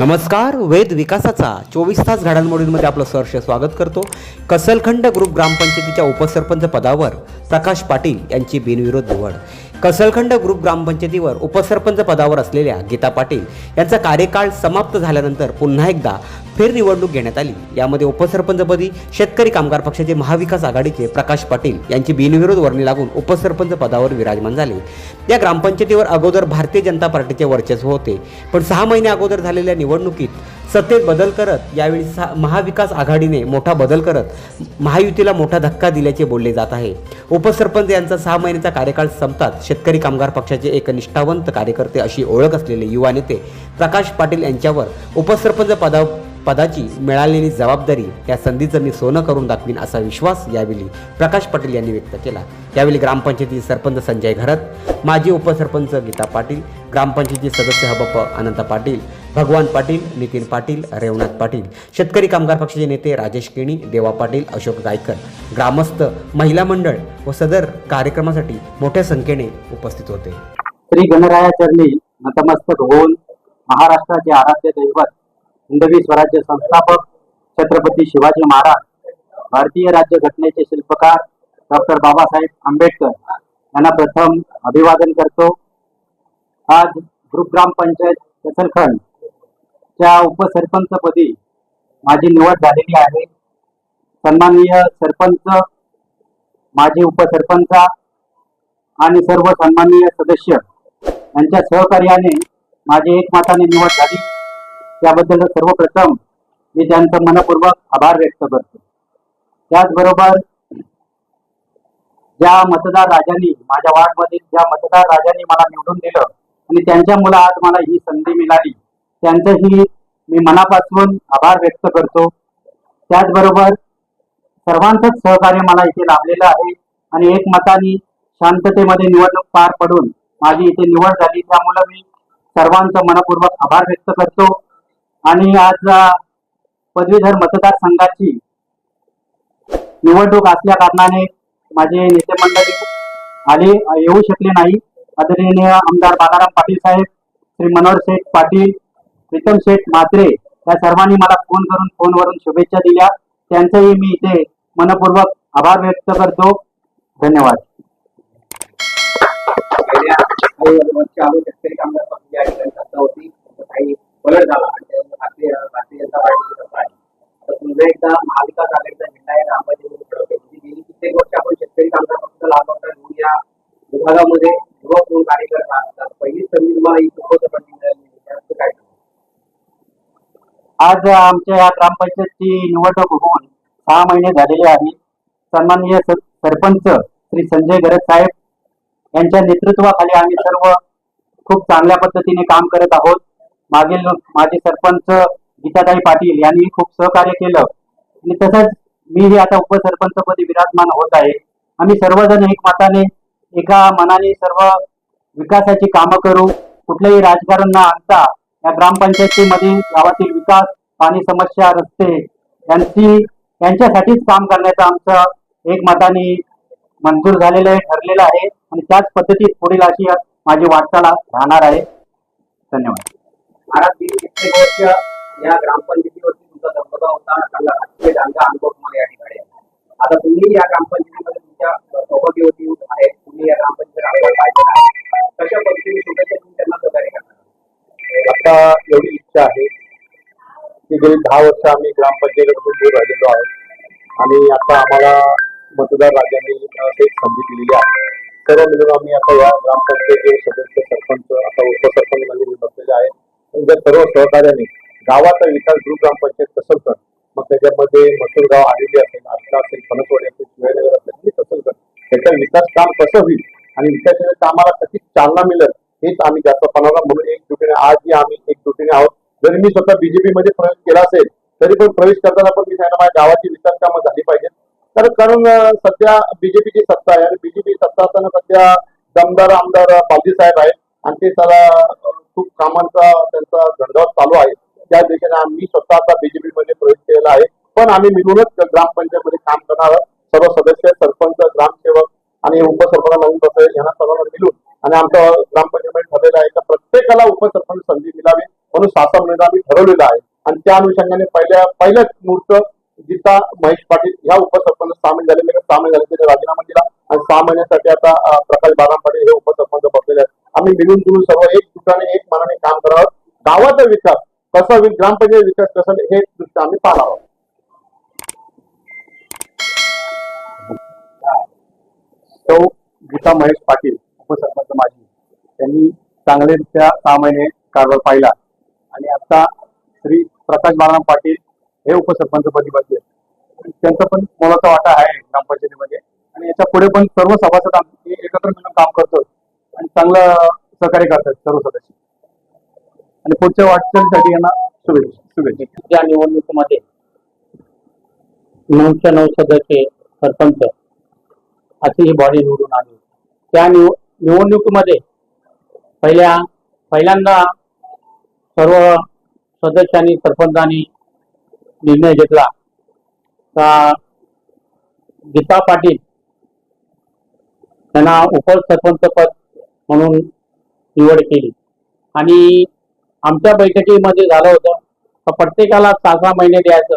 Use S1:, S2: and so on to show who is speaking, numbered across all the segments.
S1: नमस्कार वेद विकासाचा चोवीस तास घडामोडींमध्ये आपलं सहर्ष स्वागत करतो. कसलखंड ग्रुप ग्रामपंचायतीच्या उपसरपंच पदावर प्रकाश पाटील यांची बिनविरोध निवड. कसलखंड ग्रुप ग्रामपंचायतीवर उपसरपंच पदावर असलेल्या गीता पाटील यांचा कार्यकाळ समाप्त झाल्यानंतर पुन्हा एकदा फेरनिवडणूक घेण्यात आली. यामध्ये उपसरपंचपदी शेतकरी कामगार पक्षाचे महाविकास आघाडीचे प्रकाश पाटील यांची बिनविरोध वर्णी लागून उपसरपंच पदावर विराजमान झाले. या ग्रामपंचायतीवर अगोदर भारतीय जनता पार्टीचे वर्चस्व होते. पण सहा महिने अगोदर झालेल्या निवडणुकीत सत्तेत बदल करत यावेळी सा महाविकास आघाडीने मोठा बदल करत महायुतीला मोठा धक्का दिल्याचे बोलले जात आहे. उपसरपंच यांचा सहा महिन्याचा कार्यकाळ संपतात शेतकरी कामगार पक्षाचे एक निष्ठावंत कार्यकर्ते अशी ओळख असलेले युवा नेते प्रकाश पाटील यांच्यावर उपसरपंच पदा पदाची मिळालेली जबाबदारी या संधीचं मी सोनं करून दाखवीन असा विश्वास यावेळी प्रकाश पाटील यांनी व्यक्त केला. यावेळी ग्रामपंचायतीचे सरपंच संजय घरत माजी उपसरपंच गीता पाटील ग्रामपंचायतीचे सदस्य हबप अनंत पाटील भगवान पाटील नितीन पाटील रेवनाथ पाटील शेतकरी कामगार पक्षाचे नेते राजेश केणी देवा पाटील अशोक गायकर ग्रामस्थ महिला मंडळ व सदर कार्यक्रमासाठी मोठ्या संख्येने उपस्थित होते.
S2: श्री गणराया चरणी नतमस्तक होऊन महाराष्ट्राचे आराध्य दैवत हिंदवी स्वराज्य संस्थापक छत्रपती शिवाजी महाराज भारतीय राज्य घटनेचे शिल्पकार डॉक्टर बाबासाहेब आंबेडकर यांना प्रथम अभिवादन करतो. आज ग्रुप ग्रामपंचायत कचलखंड च्या उपसरपंचपदी माझी निवड झालेली आहे. सन्माननीय सरपंच माजी उपसरपंच आणि सर्व सन्माननीय सदस्य यांच्या सहकार्याने माझी एकमताने निवड झाली. त्याबद्दल सर्वप्रथम मी त्यांचं मनपूर्वक आभार व्यक्त करतो. त्याचबरोबर ज्या मतदार राजांनी माझ्या वार्डमधील ज्या मतदार राजांनी मला निवडून दिलं आणि त्यांच्यामुळे आज मला ही संधी मिळाली त्यांचंही मी मनापासून आभार व्यक्त करतो. त्याचबरोबर सर्वांचंच सहकार्य मला इथे लाभलेलं आहे आणि एकमताने शांततेमध्ये निवडणूक पार पडून माझी इथे निवड झाली. त्यामुळे मी सर्वांचा मनपूर्वक आभार व्यक्त करतो. आणि आज पदवीधर मतदारसंघाची निवडणूक असल्या कारणाने माझे नेते मंडळी आले येऊ शकले नाही. आदरणीय आमदार बालाराम पाटील साहेब श्री मनोहर शेठ पाटील प्रीतम शेठ मात्रे या सर्वांनी मला फोन करून फोनवरून शुभेच्छा दिल्या. त्यांचंही मी इथे मनपूर्वक आभार व्यक्त करतो. धन्यवाद.
S3: शेतकरी कामगार काही झाला पुन्हा एकदा महाविकास आघाडीचा झेंडा आहे गेली कित्येक वर्ष आपण शेतकरी कामगार पक्षाचा लाभ घेऊन या विभागामध्ये
S2: आज आमच्या या ग्रामपंचायतची निवडणूक होऊन सहा महिने झालेले आहे सन्माननीय सरपंच श्री संजय गरज साहेब यांच्या नेतृत्वाखाली आम्ही सर्व खूप चांगल्या पद्धतीने काम करत आहोत. मागील माजी सरपंच गीताताई पाटील यांनी खूप सहकार्य केलं. आणि तसंच मीही आता उपसरपंचपदी विराजमान होत आहे. आम्ही सर्वजण एकमताने एका मनाने सर्व विकासाची कामं करू. कुठलंही राजकारण न आणता या ग्रामपंचायतीमध्ये गावातील विकास पाणी समस्या रस्ते यांची यांच्यासाठीच काम करण्याचं आमचं एक मताने मंजूर झालेलं आहे ठरलेलं आहे. आणि त्याच पद्धतीत पुढील अशी माझी वाटचाल राहणार आहे. धन्यवाद.
S3: महाराज वर्ष या ग्रामपंचायतीवरती तुमचा दबदबा होता. चांगला राजकीय चांगला अनुभव तुम्हाला या ठिकाणी आता तुम्ही या ग्रामपंचायतीमध्ये तुमच्या सौभाग्यवती आहेत तुम्ही या ग्रामपंचायत कशा पद्धतीने शुभेच्छा तुम्ही त्यांना सहकार्य करणार
S4: एवढी इच्छा आहे की गेली दहा वर्ष आम्ही ग्रामपंचायतीकडून दूर राहिलेलो आहोत. आणि आता आम्हाला मतदार राजांनी अ, एक संधी दिलेली आहे. सर्व मिळून म्हणजे आम्ही आता या ग्रामपंचायतीचे सदस्य सरपंच आता उपसरपंच म्हणून बसलेले आहे. जर सर्व सहकार्याने गावाचा विकास ग्रुप ग्रामपंचायत कसं कर मग त्याच्यामध्ये मसूरगाव आलेली असेल आष्टा असेल फणसवाडी असेल शिवाजीनगर असेल हे कसं कर त्याचा विकास काम कसं होईल? आणि विकासाच्या कामाला कशी चालना मिळेल हेच आम्ही जास्त पणाला म्हणून एकजुटीने आजही आम्ही एकजुटीने आहोत. जरी मी स्वतः बीजेपी मध्ये प्रवेश केला असेल तरी पण प्रवेश करताना पण मी सांगितलं माझ्या गावाची विकास कामं झाली पाहिजे तर कारण सध्या बीजेपीची सत्ता आहे आणि बीजेपी सत्ता असताना सध्या दमदार आमदार बालजी साहेब आहेत. आणि ते त्याला खूप कामांचा त्यांचा झंझावात चालू आहे. त्या दिशेने आम्ही स्वतः आता बीजेपीमध्ये प्रवेश केलेला आहे. पण आम्ही मिळूनच ग्रामपंचायतमध्ये काम करणार सर्व सदस्य सरपंच ग्रामसेवक आणि उपसरपंच नवीन यांना सर्वांना मिळून आणि आमच्या ग्रामपंचायत ठरलेलं आहे. का प्रत्येकाला उपसरपंच संधी मिळावी
S5: म्हणून सहा सहा महिन्यात आम्ही ठरवलेलं आहे. आणि त्या अनुषंगाने पहिल्या पहिल्याच मुहूर्त गीता महेश पाटील ह्या उपसरपंच सामील झालेले आहेत. सहा महिने झाले राजीनामा दिला. आणि सहा महिन्यासाठी आता प्रकाश बाराम पाटील हे उपसरपंच बसलेले आहेत. आम्ही मिळून जुळून सर्व एक दुकाने एक मनाने काम करावं गावाचा विकास कसा होईल ग्रामपंचायत विकास कसा हे दृष्टी आम्ही पाहणार आहोत. गीता महेश पाटील. उपसरपंच माजी. त्यांनी चांगलेरित्या सहा महिने कारभार पाहिला. आणि आता श्री प्रकाश बाळाराम पाटील हे उपसरपंचपदी बसले. त्यांचा पण मोलाचा वाटा आहे ग्रामपंचायतीमध्ये. आणि याच्यापुढे पण सर्व सभासद आम्ही एकत्र मिळून काम करतो आणि चांगलं सहकार्य करतात सर्व सदस्य. आणि पुढच्या वाटचालीसाठी यांना शुभेच्छा. शुभेच्छा.
S6: या निवडणुकीमध्ये नऊच्या नऊ सदस्य सरपंच अशी ही बॉडी निवडून आली. त्या निव निवडणुकीमध्ये पहिल्या पहिल्यांदा सर्व सदस्यांनी सरपंचांनी निर्णय घेतला. का गीता पाटील त्यांना उपसरपंच पद म्हणून निवड केली. आणि आमच्या बैठकीमध्ये झालं होतं का प्रत्येकाला सहा सहा महिने द्यायचं.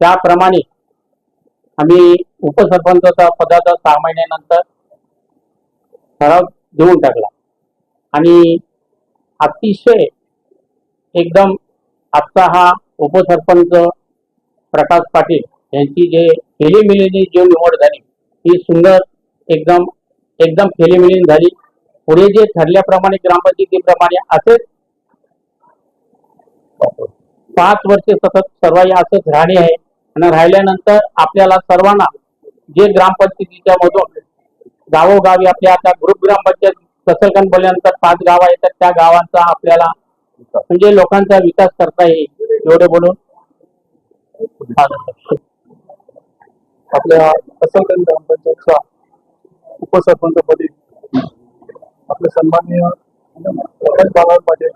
S6: त्याप्रमाणे आम्ही उपसरपंचचा पदाचा सहा महिन्यानंतर ठराव देऊन टाकला. आणि अतिशय एकदम आत्ता हा उपसरपंच प्रकाश पाटील यांची जे खेलीमिलीने जी निवड झाली ही सुंदर एकदम एकदम खेलीमिलीने झाली. पुढे जे ठरल्याप्रमाणे ग्रामपंचायतीप्रमाणे असेच पाच वर्षे सतत सर्व असंच राहणे आहे. आणि राहिल्यानंतर आपल्याला सर्वांना जे ग्रामपंचायतीच्या मधून गावोगावी आपल्या आता ग्रुप ग्रामपंचायत कसरकन बोलल्यानंतर पाच गाव आहेत तर त्या गावांचा आपल्याला म्हणजे लोकांचा विकास करता येईल एवढे बोलून.
S5: आपल्या असलकन उपसरपंच पदी आपले सन्माननीय प्रकाश बाळाराम पाटील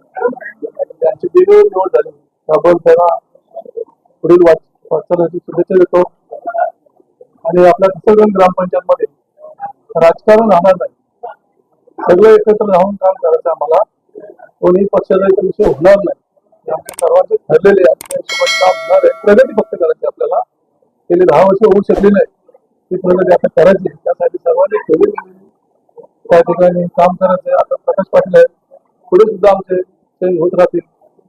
S5: त्यांची बिनविरोध निवड झाली. त्याबद्दल त्यांना पुढील वाचनाची शुभेच्छा देतो. आणि आपल्या कसलगंज ग्रामपंचायत मध्ये राजकारण राहणार नाही. सगळे एकत्र राहून काम करायचं आम्हाला. कोणी पक्षाचा एक विषय होणार नाही. आमचे आमच्या सर्वांचे ठरलेले आहे. काम होणार आहे. प्रगती फक्त करायची आपल्याला. गेली दहा वर्ष होऊ शकली नाही. ती प्रगती आता करायची त्यासाठी सर्वांनी ठेवलेली त्या ठिकाणी काम करायचं आहे. आता प्रकाश पाटील आहे पुढे सुद्धा आमचे सैन होत राहतील.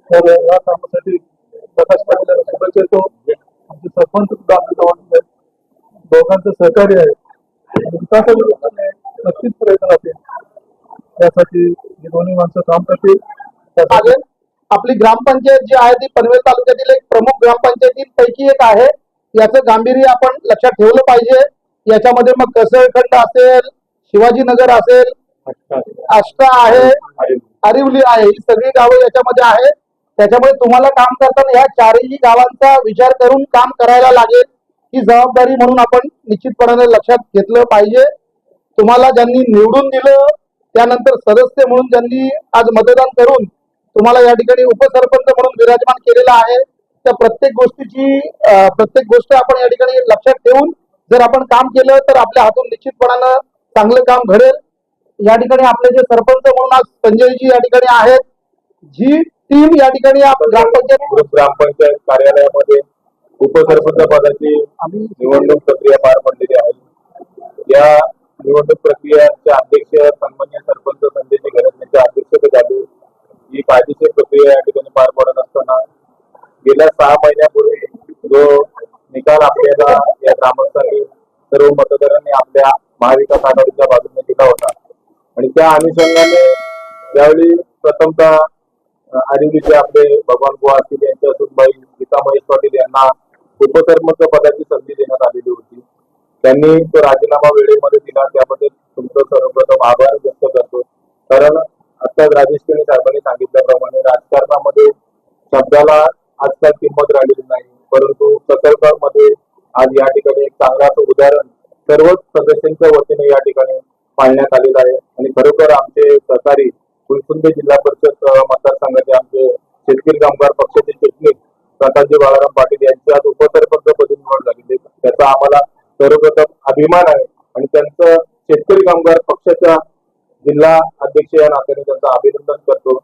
S5: तर या कामासाठी प्रकाश पाटील शुभेच्छा येतो आमचे सरपंच सुद्धा आमच्या जवळ दोघांचं सहकार्य आहे. विकासाच्या लोकांनी नक्कीच प्रयत्न राहतील त्यासाठी ही दोन्ही माणसं काम करतील. त्यासाठी
S7: आपली ग्रामपंचायत जी आहे ती पनवेल तालुक्यातील एक प्रमुख ग्रामपंचायतींपैकी एक आहे. याचं गांभीर्य आपण लक्षात ठेवलं पाहिजे. याच्यामध्ये मग कसळखंड असेल शिवाजीनगर असेल आष्टा आहे आरिवली आहे ही सगळी गावं याच्यामध्ये आहे त्याच्यामुळे तुम्हाला काम करताना ह्या चारही गावांचा विचार करून काम करायला लागेल. ही जबाबदारी म्हणून आपण निश्चितपणाने लक्षात घेतलं पाहिजे. तुम्हाला ज्यांनी निवडून दिलं त्यानंतर सदस्य म्हणून ज्यांनी आज मतदान करून तुम्हाला या ठिकाणी उपसरपंच म्हणून विराजमान केलेलं आहे त्या प्रत्येक गोष्टीची प्रत्येक गोष्ट आपण या ठिकाणी लक्षात ठेवून जर आपण काम केलं तर आपल्या हातून निश्चितपणानं चांगलं काम घडेल. या ठिकाणी आपले जे सरपंच म्हणून आज संजयजी या ठिकाणी आहेत. जी टीम या ठिकाणी ग्रामपंचायत
S5: ग्रामपंचायत कार्यालयामध्ये उपसरपंच पदाची निवडणूक प्रक्रिया पार पडलेली आहे. या निवडणूक प्रक्रियाचे अध्यक्ष सन्मान्य सरपंच संजयजी घरत यांच्या अध्यक्षतेखाली ही कायदेशीर प्रक्रिया या ठिकाणी पार पडत असताना गेल्या सहा महिन्यापूर्वी जो निकाल आपल्याला या ग्रामस्थांनी सर्व मतदारांनी आपल्या महाविकास आघाडीच्या बाजूने दिला होता. आणि त्या अनुषंगाने यावेळी प्रथमतः आरिवलीचे आपले भगवान बुवा असतील यांच्या सुनबाई गीता महेश पाटील यांना उपकर्मक पदाची संधी देण्यात आलेली होती. त्यांनी तो राजीनामा वेळेमध्ये दिला. त्याबद्दल तुमचं सर्वप्रथम आभार व्यक्त करतो. कारण आता राजेश साहेबांनी सांगितल्याप्रमाणे राजकारणामध्ये शब्दाला आजकाल किंमत राहिलेली नाही. परंतु मध्ये आज या ठिकाणी एक चांगलं उदाहरण सर्वच सदस्यांच्या वतीने या ठिकाणी पाळण्यात आलेलं आहे. आणि खरोखर आमचे सहकारी फुलसुंदे जिल्हा परिषद मतदारसंघाचे आमचे शेतकरी कामगार पक्षाचे चिटणीस प्रकाशजी बाळाराम पाटील यांची आज उपसरपंचपदी निवड झालेली त्याचा आम्हाला सर्वप्रथम अभिमान आहे. आणि त्यांचं शेतकरी कामगार पक्षाच्या जिल्हा अध्यक्ष या नात्याने त्यांचं अभिनंदन करतो.